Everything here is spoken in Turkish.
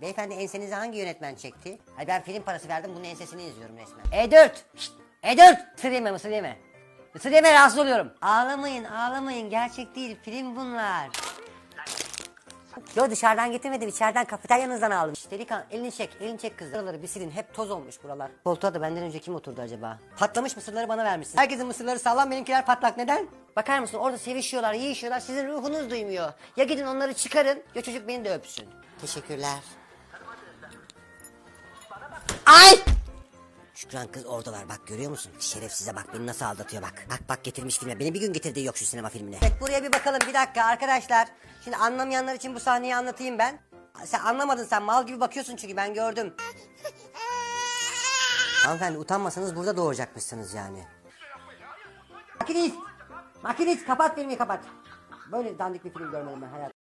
Beyefendi ensenize hangi yönetmen çekti? Ay ben film parası verdim bunun ensesini izliyorum resmen. E4! Şşt! E4! Mısır yeme mısır yeme. Mısır yeme rahatsız oluyorum. Ağlamayın ağlamayın gerçek değil film bunlar. Yo dışarıdan getirmedim içeriden kafeteryanızdan aldım. Şşt, Delikan elini çek elini çek kızlar. Buraları bir silin hep toz olmuş buralar. Koltuğa da benden önce kim oturdu acaba? Patlamış mısırları bana vermişsin. Herkesin mısırları sağlam benimkiler patlak neden? Bakar mısın orada sevişiyorlar yiyişiyorlar sizin ruhunuz duymuyor. Ya gidin onları çıkarın ya çocuk beni de öpsün. Teşekkürler. Ay! Şükran kız oradalar bak görüyor musun? Şerefsize bak beni nasıl aldatıyor bak. Bak bak getirmiş filme. Beni bir gün getirdiği yok şu sinema filmine. Evet buraya bir bakalım bir dakika arkadaşlar. Şimdi anlamayanlar için bu sahneyi anlatayım ben. Sen anlamadın sen mal gibi bakıyorsun çünkü ben gördüm. Hanımefendi utanmasanız burada doğuracakmışsınız yani. Makinist! Makinist kapat filmi kapat. Böyle dandik bir film görmedim ben hayatımda.